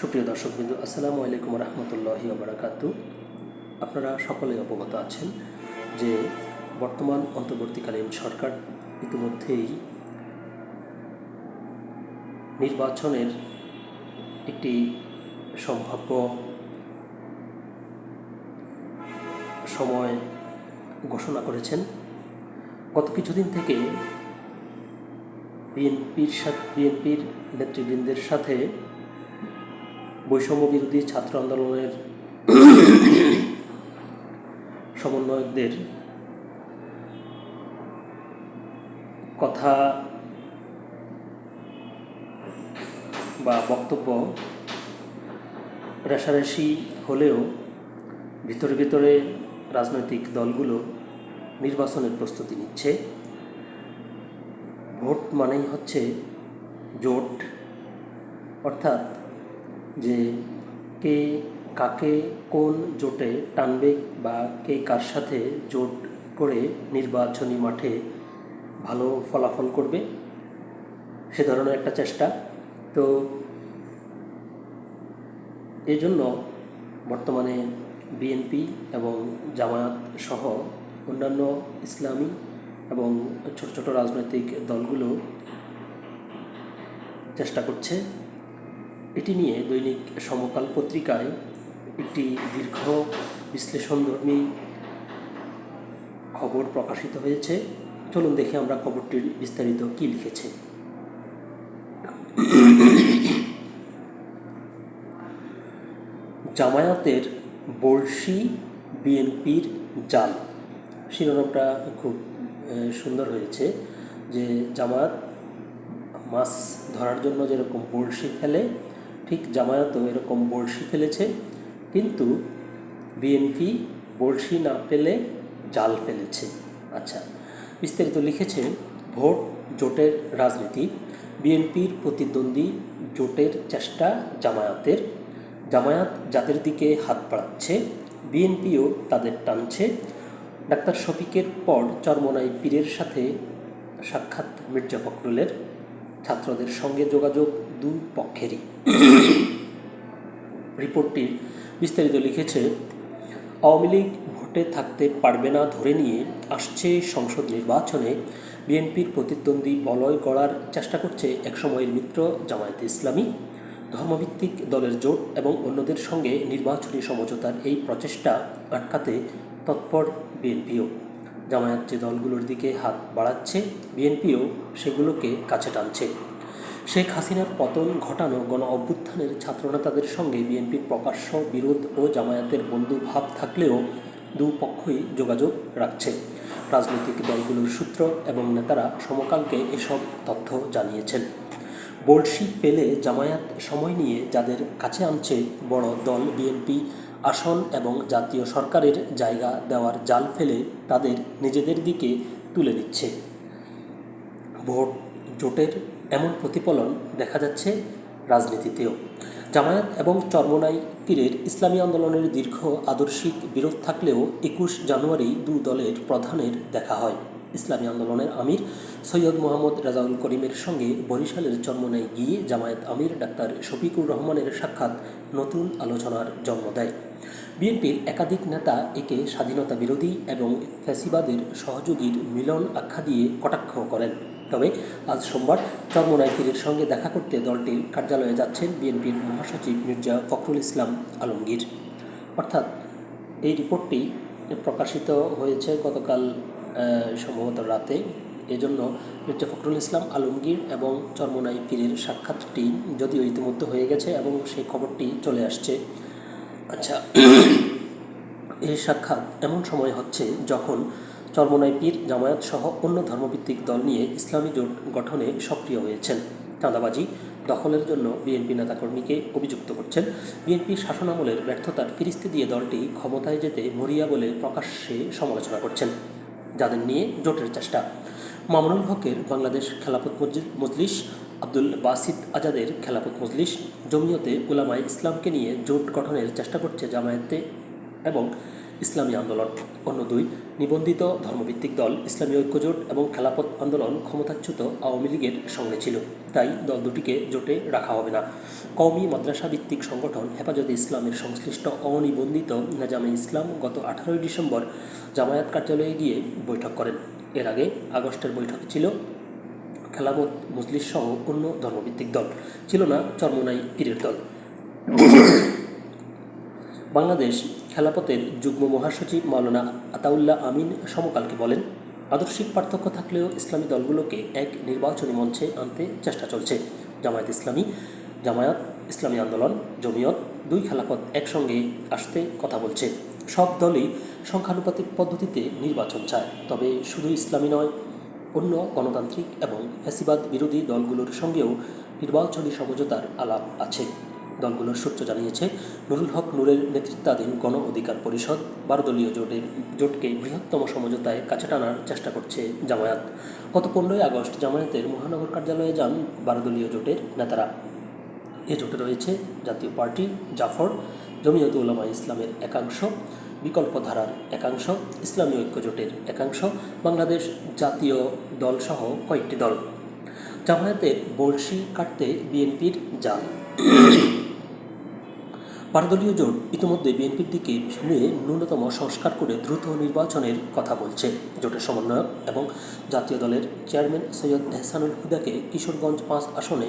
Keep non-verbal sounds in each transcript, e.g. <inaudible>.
সুপ্রিয় দর্শকবৃন্দ, আসসালামু আলাইকুম রহমতুল্লাহি বারাকাতু আপনারা সকলেই অবগত আছেন যে বর্তমান অন্তর্বর্তীকালীন সরকার ইতিমধ্যেই নির্বাচনের একটি সম্ভাব্য সময় ঘোষণা করেছেন। গত কিছুদিন থেকে বিএনপির সাথে বিএনপির নেতৃবৃন্দের সাথে বৈষম্য বিরোধী ছাত্র আন্দোলনের সমন্বয়কদের কথা বা বক্তব্য রেশারেশি হলেও ভিতরে ভিতরে রাজনৈতিক দলগুলো নির্বাচনের প্রস্তুতি নিচ্ছে। ভোট মানেই হচ্ছে জোট, অর্থাৎ যে কে কাকে কোন জোটে টানবে বা কে কার সাথে জোট করে নির্বাচনী মাঠে ভালো ফলাফল করবে, সে ধরনের একটা চেষ্টা। তো এই জন্য বর্তমানে বিএনপি এবং জামায়াত সহ অন্যান্য ইসলামী এবং ছোট ছোট রাজনৈতিক দলগুলো চেষ্টা করছে। এটি নিয়ে দৈনিক সমকাল পত্রিকায় একটি দীর্ঘ বিশ্লেষণধর্মী খবর প্রকাশিত হয়েছে। চলুন দেখে আমরা খবরটির বিস্তারিত কি লিখেছে। জামায়াতের বর্ষি বিএনপির জাল। শিরোনামটা খুব সুন্দর হয়েছে যে জামায়াত মাছ ধরার জন্য যেরকম বড়শি ফেলে ঠিক জামায়াতও এরকম বড়শি ফেলেছে, কিন্তু বিএনপি বড়শি না পেলে জাল ফেলেছে। আচ্ছা বিস্তারিত লিখেছে, ভোট জোটের রাজনীতি, বিএনপির প্রতিদ্বন্দ্বী জোটের চেষ্টা জামায়াতের, জামায়াত যাদের দিকে হাত বাড়াচ্ছে, বিএনপিও তাদের টানছে। ডাক্তার শফিকের পর চরমনাই পীরের সাথে সাক্ষাৎ মির্জা ফখরুলের। ছাত্রদের সঙ্গে যোগাযোগ দুই পক্ষেরই। রিপোর্টটির বিস্তারিত লিখেছে, আওয়ামী লীগ ভোটে থাকতে পারবে না ধরে নিয়ে আসছে সংসদ নির্বাচনে। বিএনপির প্রতিদ্বন্দ্বী বলয় গড়ার চেষ্টা করছে একসময়ের মিত্র জামায়াতে ইসলামী। ধর্মভিত্তিক দলের জোট এবং অন্যদের সঙ্গে নির্বাচনী সমঝোতার এই প্রচেষ্টা আটকাতে তৎপর বিএনপিও। জামায়াত যে দলগুলোর দিকে হাত বাড়াচ্ছে, বিএনপিও সেগুলোকে কাছে টানছে। শেখ হাসিনার পতন ঘটানো গণ অভ্যুত্থানের ছাত্রনেতাদের সঙ্গে বিএনপির প্রকাশ্য বিরোধ ও জামায়াতের বন্ধু ভাব থাকলেও দুপক্ষই যোগাযোগ রাখছে। রাজনৈতিক দলগুলোর সূত্র এবং নেতারা সমকালকে এসব তথ্য জানিয়েছেন। বড়শি পেলে জামায়াত সময় নিয়ে যাদের কাছে আনছে বড় দল বিএনপি, আসন এবং জাতীয় সরকারের জায়গা দেওয়ার জাল ফেলে তাদের নিজেদের দিকে তুলে নিচ্ছে। ভোট জোটের এমন প্রতিফলন দেখা যাচ্ছে রাজনীতিতেও। জামায়াত এবং চর্মনাই পীরের ইসলামী আন্দোলনের দীর্ঘ আদর্শিক বিরোধ থাকলেও একুশ জানুয়ারি দু দলের প্রধানের দেখা হয়। ইসলামী আন্দোলনের আমির সৈয়দ মোহাম্মদ রাজাউল করিমের সঙ্গে বরিশালের চরমনাই গিয়ে জামায়াত আমির ডাক্তার শফিকুর রহমানের সাক্ষাৎ নতুন আলোচনার জন্ম দেয়। বিএনপির একাধিক নেতা একে স্বাধীনতা বিরোধী এবং ফ্যাসিবাদের সহযোগীর মিলন আখ্যা দিয়ে কটাক্ষ করেন। তবে আজ সোমবার চরমনাই পীরের সঙ্গে দেখা করতে দলটির কার্যালয়ে যাচ্ছেন বিএনপির মহাসচিব মির্জা ফখরুল ইসলাম আলমগীর। অর্থাৎ এই রিপোর্টটি প্রকাশিত হয়েছে গতকাল সম্ভবত রাতে। এজন্য মির্জা ফখরুল ইসলাম আলমগীর এবং চরমনাই পীরের সাক্ষাৎটি যদিও ইতিমধ্যে হয়ে গেছে এবং সেই খবরটি চলে আসছে। আচ্ছা <clears throat> এই সাক্ষাৎ এমন সময় হচ্ছে যখন চরমনাই পীর, জামায়াত সহ অন্য ধর্মভিত্তিক দল নিয়ে ইসলামী জোট গঠনে সক্রিয় হয়েছেন। চাঁদাবাজি, দখলের জন্য বিএনপি নেতাকর্মীকে অভিযুক্ত করছেন। বিএনপি শাসনামলের ব্যর্থতার ফিরিস্তি দিয়ে দলটি ক্ষমতায় যেতে মরিয়া বলে প্রকাশ্যে সমালোচনা করছেন। যাদের নিয়ে জোটের চেষ্টা। মামুনুল হকের বাংলাদেশ খেলাফত মজলি- মজলিস, আব্দুল বাসিদ আজাদের খেলাফত মজলিস, জমিয়তে উলামায় ইসলামকে নিয়ে জোট গঠনের চেষ্টা করছে জামায়াতে এবং ইসলামী আন্দোলন। অন্য দুই, নিবন্ধিত ধর্মভিত্তিক দল, ইসলামী ঐক্যজোট এবং খেলাপথ আন্দোলন ক্ষমতাচ্যুত আওয়ামী লীগের সঙ্গে ছিল। তাই দল দুটিকে জোটে রাখা হবে না। কওমি মাদ্রাসা ভিত্তিক সংগঠন হেফাজতে ইসলামের সংশ্লিষ্ট অনিবন্ধিত নাজামে ইসলাম গত আঠারোই ডিসেম্বর জামায়াত কার্যালয়ে গিয়ে বৈঠক করেন। এর আগে আগস্টের বৈঠক ছিল খেলাপথ মজলিস সহ অন্য ধর্মভিত্তিক দল। ছিল না চরমোনাই পীরের দল। বাংলাদেশ খেলাপথের যুগ্ম মহাসচিব মাওলানা আতাউল্লাহ আমিন সমকালকে বলেন, আদর্শিক পার্থক্য থাকলেও ইসলামী দলগুলোকে এক নির্বাচনী মঞ্চে আনতে চেষ্টা চলছে। জামায়াত ইসলামী জামায়াত ইসলামী আন্দোলন, জমিয়ত দুই খেলাপথ একসঙ্গে আসতে কথা বলছে। সব দলই সংখ্যানুপাতিক পদ্ধতিতে নির্বাচন চায়, তবে শুধু ইসলামী নয়, অন্য গণতান্ত্রিক এবং ফ্যাসিবাদ বিরোধী দলগুলোর সঙ্গেও নির্বাচনী সমঝোতার আলাপ আছে। দলগুলোর সূত্র জানিয়েছে, নুরুল হক নূরের নেতৃত্বাধীন গণ অধিকার পরিষদ বারো দলীয় জোটের জোটকে বৃহত্তম সমঝোতায় কাছে টানার চেষ্টা করছে জামায়াত। গত পনেরোই আগস্ট জামায়াতের মহানগর কার্যালয়ে যান বারো দলীয় জোটের নেতারা। এ জোটে রয়েছে জাতীয় পার্টি, জাফর, জমিয়ত উলামা ইসলামের একাংশ, বিকল্পধারার একাংশ, ইসলামী ঐক্য জোটের একাংশ, বাংলাদেশ জাতীয় দলসহ কয়েকটি দল। জামায়াতের বড়শি কাটতে বিএনপির জাল। বারদলীয় জোট ইতিমধ্যে বিএনপির দিকে ফিরে ন্যূনতম সংস্কার করে দ্রুত নির্বাচনের কথা বলছে। জোটের সমন্বয়ক এবং জাতীয় দলের চেয়ারম্যান সৈয়দ এহসানুল হুদাকে কিশোরগঞ্জ পাঁচ আসনে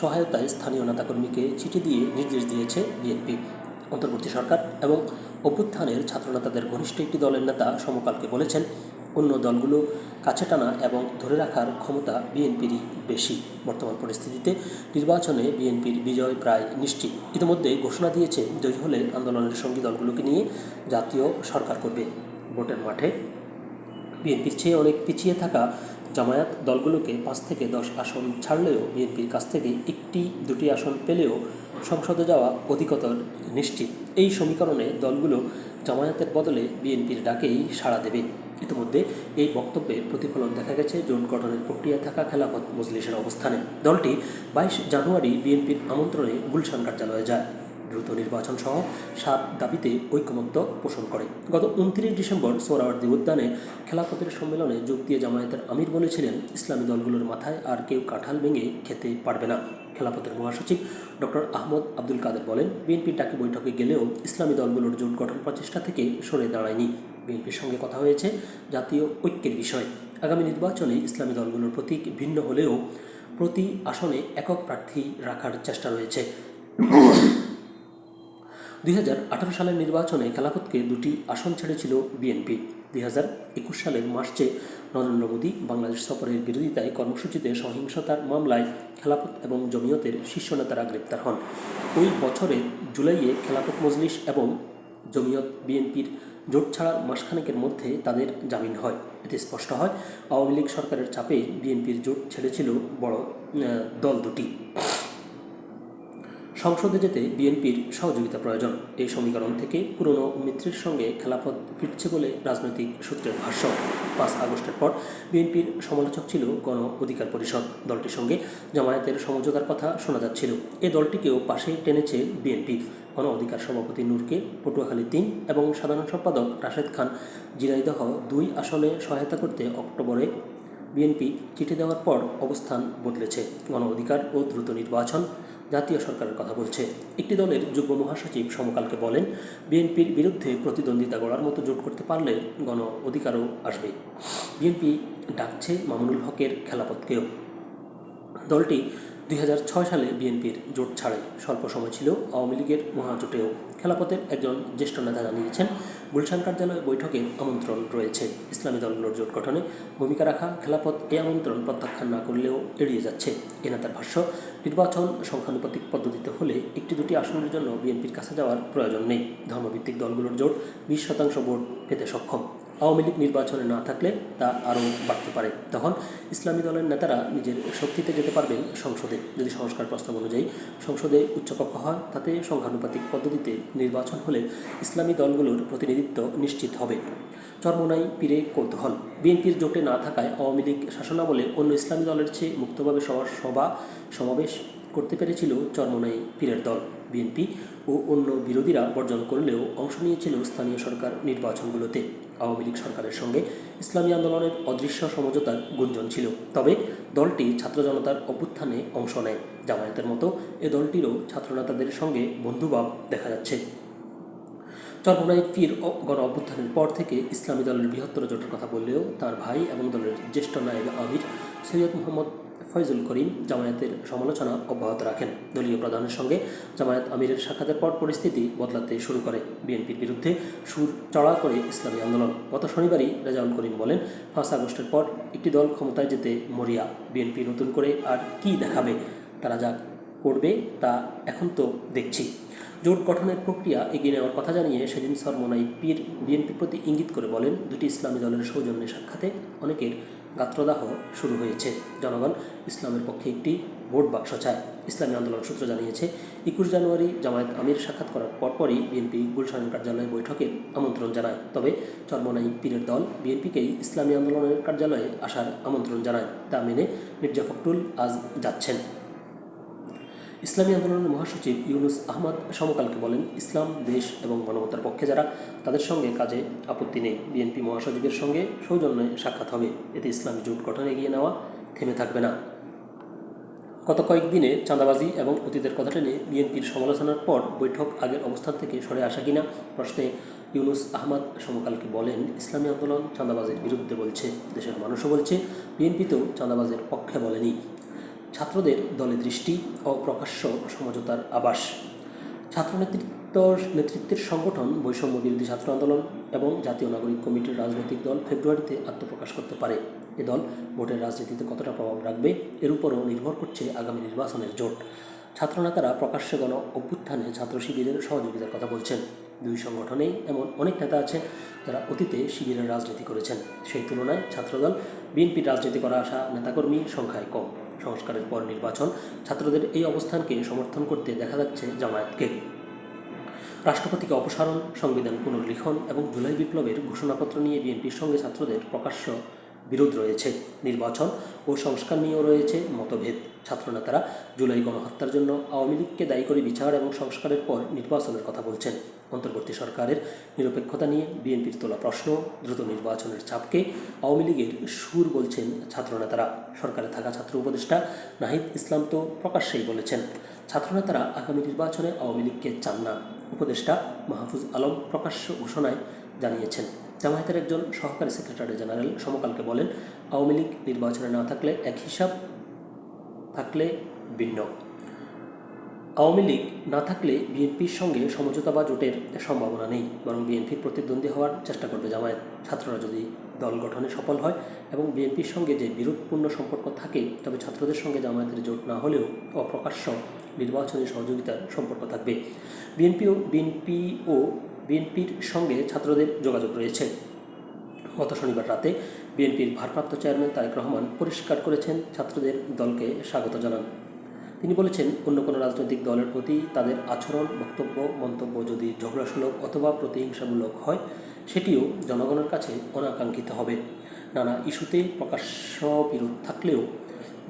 সহায়তায় স্থানীয় নেতাকর্মীকে চিঠি দিয়ে নির্দেশ দিয়েছে বিএনপি। অন্তর্বর্তী সরকার এবং অভ্যুত্থানের ছাত্রনেতাদের ঘনিষ্ঠ একটি দলের নেতা সমকালকে বলেছেন অন্য দলগুলো কাছে টানা এবং ধরে রাখার ক্ষমতা বিএনপিরই বেশি। বর্তমান পরিস্থিতিতে নির্বাচনে বিএনপির বিজয় প্রায় নিশ্চিত। ইতিমধ্যে ঘোষণা দিয়েছে, জয়ী হলে আন্দোলনের সঙ্গী দলগুলোকে নিয়ে জাতীয় সরকার করবে। ভোটের মাঠে বিএনপির চেয়ে অনেক পিছিয়ে থাকা জামায়াত দলগুলোকে পাঁচ থেকে দশ আসন ছাড়লেও বিএনপির কাছ থেকে একটি, দুটি আসন পেলেও সংসদে যাওয়া অধিকতর নিশ্চিত। এই সমীকরণে দলগুলো জামায়াতের বদলে বিএনপির ডাকেই সাড়া দেবে। ইতিমধ্যে এই বক্তব্যের প্রতিফলন দেখা গেছে জোট গঠনের প্রক্রিয়ায় থাকা খেলাফত মজলিসের অবস্থানে। দলটি বাইশ জানুয়ারি বিএনপির আমন্ত্রণে গুলশান কার্যালয়ে যায়। দ্রুত নির্বাচন সহ সাত দাবিতে ঐক্যমত্য পোষণ করে। গত উনত্রিশ ডিসেম্বর সোহরাওয়ার্দী উদ্যানে খেলাফতের সম্মেলনে যোগ দিয়ে জামায়াতের আমির বলেছিলেন, ইসলামী দলগুলোর মাথায় আর কেউ কাঁঠাল ভেঙে খেতে পারবে না। খেলাফতের মহাসচিব ডক্টর আহমদ আব্দুল কাদের বলেন বিএনপির ডাকে বৈঠকে গেলেও ইসলামী দলগুলোর জোট গঠন প্রচেষ্টা থেকে সরে দাঁড়ায়নি। বিএনপির সঙ্গে কথা হয়েছে জাতীয় ঐক্যের বিষয়। আগামী নির্বাচনে ইসলামী দলগুলোর প্রতীক ভিন্ন হলেও প্রতি আসনে একক প্রার্থী রাখার চেষ্টা রয়েছে। দুই হাজার আঠারো সালের নির্বাচনে খেলাফতকে দুটি আসন ছেড়েছিল বিএনপি। দুই সালের মার্চে নরেন্দ্র মোদী বাংলাদেশ সফরের বিরোধিতায় কর্মসূচিতে সহিংসতার মামলায় খেলাফত এবং জমিয়তের শীর্ষ নেতারা গ্রেপ্তার হন। ওই বছরের জুলাইয়ে খেলাফত মজলিস এবং জমিয়ত বিএনপির জোট ছাড়ার মাসখানেকের মধ্যে তাদের জামিন হয়। এতে স্পষ্ট হয়, আওয়ামী লীগ সরকারের চাপে বিএনপির জোট ছেড়েছিল বড় দল দুটি। সংসদে যেতে বিএনপির সহযোগিতা প্রয়োজন। এই সমীকরণ থেকে পুরনো মিত্রের সঙ্গে খেলাফত ফিরছে বলে রাজনৈতিক সূত্রের ভাষ্য। পাঁচ আগস্টের পর বিএনপির সমালোচক ছিল গণ অধিকার পরিষদ। দলটির সঙ্গে জামায়াতের সমঝোতার কথা শোনা যাচ্ছিল। এ দলটিকেও পাশে টেনেছে বিএনপি। গণ অধিকার সভাপতি নূরকে পটুয়াখালী তিন এবং সাধারণ সম্পাদক রাশেদ খান জিনাইদহ দুই আসনে সহায়তা করতে অক্টোবরে বিএনপি চিঠি দেওয়ার পর অবস্থান বদলেছে। গণ অধিকার ও দ্রুত নির্বাচন জাতীয় সরকারের কথা বলছে। একটি দলের যুগ্ম মহাসচিব সমকালকে বলেন, বিএনপির বিরুদ্ধে প্রতিদ্বন্দ্বিতা গড়ার মতো জোট করতে পারলে গণ অধিকারও আসবে। বিএনপি ডাকছে মামুনুল হকের খেলাপথকেও। দলটি দুই হাজার ছয় সালে বিএনপির জোট ছাড়ে। স্বল্প সময় ছিল আওয়ামী লীগের মহাজোটেও। খেলাপথের একজন জ্যেষ্ঠ নেতা জানিয়েছেন, গুলশান কার্যালয়ে বৈঠকে আমন্ত্রণ রয়েছে। ইসলামী দলগুলোর জোট গঠনে ভূমিকা রাখা খেলাপথ এই আমন্ত্রণ প্রত্যাখ্যান না করলেও এড়িয়ে যাচ্ছে। এ নেতার ভাষ্য, নির্বাচন সংখ্যানুপাতিক পদ্ধতিতে হলে একটি দুটি আসনের জন্য বিএনপির কাছে যাওয়ার প্রয়োজন নেই। ধর্মভিত্তিক দলগুলোর জোট বিশ শতাংশ ভোট পেতে সক্ষম। আওয়ামী লীগ নির্বাচনে না থাকলে তা আরও বাড়তে পারে। তখন ইসলামী দলের নেতারা নিজের শক্তিতে যেতে পারবেন সংসদে। যদি সংস্কার প্রস্তাব অনুযায়ী সংসদে উচ্চকক্ষ হয়, তাতে সংখ্যানুপাতিক পদ্ধতিতে নির্বাচন হলে ইসলামী দলগুলোর প্রতিনিধিত্ব নিশ্চিত হবে। চরমোনাই পীরে কৌতূহল। বিএনপির জোটে না থাকায় আওয়ামী লীগ শাসনামলে অন্য ইসলামী দলের চেয়ে মুক্তভাবে সভা সভা, সমাবেশ করতে পেরেছিল চরমনাই পীরের দল। বিএনপি ও অন্য বিরোধীরা বর্জন করলেও অংশ নিয়েছিল স্থানীয় সরকার নির্বাচনগুলোতে। আওয়ামী লীগ সরকারের সঙ্গে ইসলামী আন্দোলনের অদৃশ্য সমঝোতার গুঞ্জন ছিল। তবে দলটি ছাত্র জনতার অভ্যুত্থানে অংশ নেয়। জামায়াতের মতো এ দলটিরও ছাত্রনেতাদের সঙ্গে বন্ধুভাব দেখা যাচ্ছে। চরমোনাই ফির গণ অভ্যুত্থানের পর থেকে ইসলামী দলের বৃহত্তর জোটের কথা বললেও তার ভাই এবং দলের জ্যেষ্ঠ নায়েব আমির সৈয়দ মোহাম্মদ ফয়জুল করিম জামায়াতের সমালোচনা অব্যাহত রাখেন। দলীয় প্রধানের সঙ্গে জামায়াত আমিরের সাক্ষাতের পর পরিস্থিতি বদলাতে শুরু করে বিএনপির বিরুদ্ধে সুর চড়া করে ইসলামী আন্দোলন। গত শনিবারই রেজাউল করিম বলেন, পাঁচ আগস্টের পর একটি দল ক্ষমতায় যেতে মরিয়া, বিএনপি নতুন করে আর কি দেখাবে? তারা যা করবে তা এখন তো দেখছি। জোট গঠনের প্রক্রিয়া এগিয়ে নেওয়ার কথা জানিয়ে সেদিন সরমোনাই পীর বিএনপির প্রতি ইঙ্গিত করে বলেন, দুটি ইসলামী দলের সৌজন্যে সাক্ষাতে অনেকের গাত্রদাহ শুরু হয়েছে। জনগণ ইসলামের পক্ষে একটি ভোট বাক্স চায়। ইসলামী আন্দোলন সূত্র জানিয়েছে, একুশ জানুয়ারি জামায়াত আমির সাক্ষাৎ করার পরপরই বিএনপি গুলশানের কার্যালয়ে বৈঠকের আমন্ত্রণ জানায়। তবে চর্মনাই পীরের দল বিএনপিকেই ইসলামী আন্দোলনের কার্যালয়ে আসার আমন্ত্রণ জানায়। তা মেনে মির্জা ফখরুল আজ যাচ্ছেন। ইসলামী আন্দোলনের মহাসচিব ইউনুস আহমদ সমকালকে বলেন, ইসলাম, দেশ এবং মানবতার পক্ষে যারা, তাদের সঙ্গে কাজে আপত্তি নেই। বিএনপি মহাসচিবের সঙ্গে সৌজন্যে সাক্ষাৎ হবে। এতে ইসলামী জোট গঠনে এগিয়ে নেওয়া থেমে থাকবে না। গত কয়েকদিনে চাঁদাবাজি এবং অতীতের কথা টেনে বিএনপির সমালোচনার পর বৈঠক আগের অবস্থান থেকে সরে আসা কিনা প্রশ্নে ইউনুস আহমদ সমকালকে বলেন, ইসলামী আন্দোলন চাঁদাবাজের বিরুদ্ধে বলছে, দেশের মানুষও বলছে, বিএনপি তো চাঁদাবাজের পক্ষে বলেনি। ছাত্রদের দলে দৃষ্টি ও প্রকাশ্য সমঝোতার আবাস ছাত্র নেতৃত্ব নেতৃত্বের সংগঠন বৈষম্য বিরোধী ছাত্র আন্দোলন এবং জাতীয় নাগরিক কমিটির রাজনৈতিক দল ফেব্রুয়ারিতে আত্মপ্রকাশ করতে পারে। এ দল ভোটের রাজনীতিতে কতটা প্রভাব রাখবে এর উপরও নির্ভর করছে আগামী নির্বাচনের জোট। ছাত্রনেতারা প্রকাশ্যে গণ অভ্যুত্থানে ছাত্র শিবিরের সহযোগিতার কথা বলছেন। দুই সংগঠনেই এমন অনেক নেতা আছেন যারা অতীতে শিবিরের রাজনীতি করেছেন। সেই তুলনায় ছাত্রদল বিএনপির রাজনীতি করা আসা নেতাকর্মী সংখ্যায় কম। সংস্কারের পর নির্বাচন, ছাত্রদের এই অবস্থানকে সমর্থন করতে দেখা যাচ্ছে জামায়াতকে। রাষ্ট্রপতিকে অপসারণ, সংবিধান পুনর্লিখন এবং জুলাই বিপ্লবের ঘোষণাপত্র নিয়ে বিএনপির সঙ্গে ছাত্রদের প্রকাশ্য বিরোধ রয়েছে, নির্বাচন ও সংস্কার নিয়েও রয়েছে মতভেদ। ছাত্রনেতারা জুলাই গণহত্যার জন্য আওয়ামী লীগকে দায়ী করে বিচার এবং সংস্কারের পর নির্বাচনের কথা বলছেন। অন্তর্বর্তী সরকারের নিরপেক্ষতা নিয়ে বিএনপির তোলা প্রশ্ন, দ্রুত নির্বাচনের চাপকে আওয়ামী লীগের সুর বলছেন ছাত্রনেতারা। সরকারে থাকা ছাত্র উপদেষ্টা নাহিদ ইসলাম তো প্রকাশ্যেই বলেছেন, ছাত্রনেতারা আগামী নির্বাচনে আওয়ামী লীগকে চান না। উপদেষ্টা মাহফুজ আলম প্রকাশ্য ঘোষণায় জানিয়েছেন। জামায়াতের একজন সহকারী সেক্রেটারি জেনারেল সমকালকে বলেন, আওয়ামী লীগ নির্বাচনে না থাকলে এক হিসাব থাকলে ভিন্ন। আওয়ামী লীগ না থাকলে বিএনপির সঙ্গে সমঝোতা বা জোটের সম্ভাবনা নেই, বরং বিএনপির প্রতিদ্বন্দ্বী হওয়ার চেষ্টা করবে। জামায়াত, ছাত্ররা যদি দল গঠনে সফল হয় এবং বিএনপির সঙ্গে যে বিরোধপূর্ণ সম্পর্ক থাকে, তবে ছাত্রদের সঙ্গে জামায়াতের জোট না হলেও অপ্রকাশ্য নির্বাচনী সহযোগিতার সম্পর্ক থাকবে। বিএনপিও বিএনপি ও বিএনপির সঙ্গে ছাত্রদের যোগাযোগ রয়েছে। গত শনিবার রাতে বিএনপির ভারপ্রাপ্ত চেয়ারম্যান তারেক রহমান পরিষ্কার করেছেন ছাত্রদের দলকে স্বাগত জানান। তিনি বলেছেন, অন্য কোনো রাজনৈতিক দলের প্রতি তাদের আচরণ, বক্তব্য, মন্তব্য যদি ঝগড়াসুলভ অথবা প্রতিহিংসামূলক হয়, সেটিও জনগণের কাছে অনাকাঙ্ক্ষিত হবে। নানা ইস্যুতে প্রকাশ্য বিরোধ থাকলেও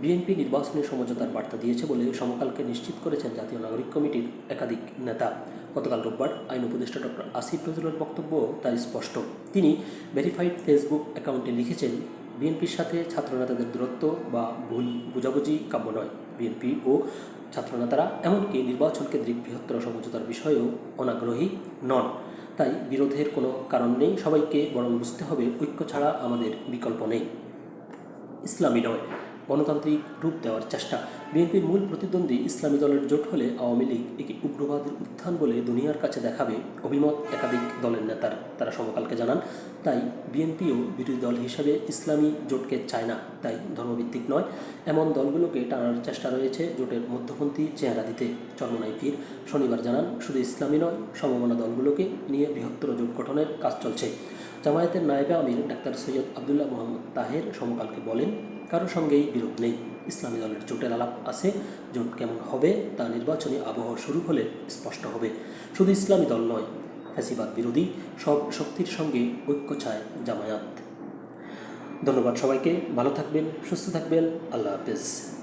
বিএনপি নির্বাচনী সমঝোতার বার্তা দিয়েছে বলে সমকালকে নিশ্চিত করেছেন জাতীয় নাগরিক কমিটির একাধিক নেতা। গতকাল রোববার আইন উপদেষ্টা ডক্টর আসিফ নজরুলের বক্তব্য তাই স্পষ্ট। তিনি ভেরিফাইড ফেসবুক অ্যাকাউন্টে লিখেছেন, বিএনপির সাথে ছাত্রনেতাদের দূরত্ব বা ভুল বোঝাবুঝি কাম্য নয়। বিএনপি ও ছাত্রনেতারা এমনকি নির্বাচন কেন্দ্রিক বৃহত্তর সমঝোতার বিষয়েও অনাগ্রহী নন। তাই বিরোধের কোনো কারণ নেই, সবাইকে বরং বুঝতে হবে ঐক্য ছাড়া আমাদের বিকল্প নেই। ইসলামী নয়। গণতান্ত্রিক রূপ দেওয়ার চেষ্টা। বিএনপির মূল প্রতিদ্বন্দ্বী ইসলামী দলের জোট হলে আওয়ামী লীগ একে উগ্রবাদের উত্থান বলে দুনিয়ার কাছে দেখাবে অভিমত একাধিক দলের নেতার। তারা সমকালকে জানান, তাই বিএনপিও বিরোধী দল হিসেবে ইসলামী জোটকে চায় না। তাই ধর্মভিত্তিক নয়। এমন দলগুলোকে টানার চেষ্টা রয়েছে জোটের মধ্যপন্থী চেহারা দিতে। চরমনাই পীর শনিবার জানান, শুধু ইসলামী নয়, সমমনা দলগুলোকে নিয়ে বৃহত্তর জোট গঠনের কাজ চলছে। জামায়াতের নায়েবে আমির ডাক্তার সৈয়দ আবদুল্লাহ মোহাম্মদ তাহের সমকালকে বলেন কারও সঙ্গেই বিরোধ নেই। ইসলামী দলের জোটের আলাপ আছে, জোট কেমন হবে তা নির্বাচনী আবহাওয়া শুরু হলে স্পষ্ট হবে। শুধু ইসলামী দল নয়, ফ্যাসিবাদ বিরোধী সব শক্তির সঙ্গে ঐক্য ছায় জামায়াত। ধন্যবাদ সবাইকে, ভালো থাকবেন, সুস্থ থাকবেন, আল্লাহ হাফেজ।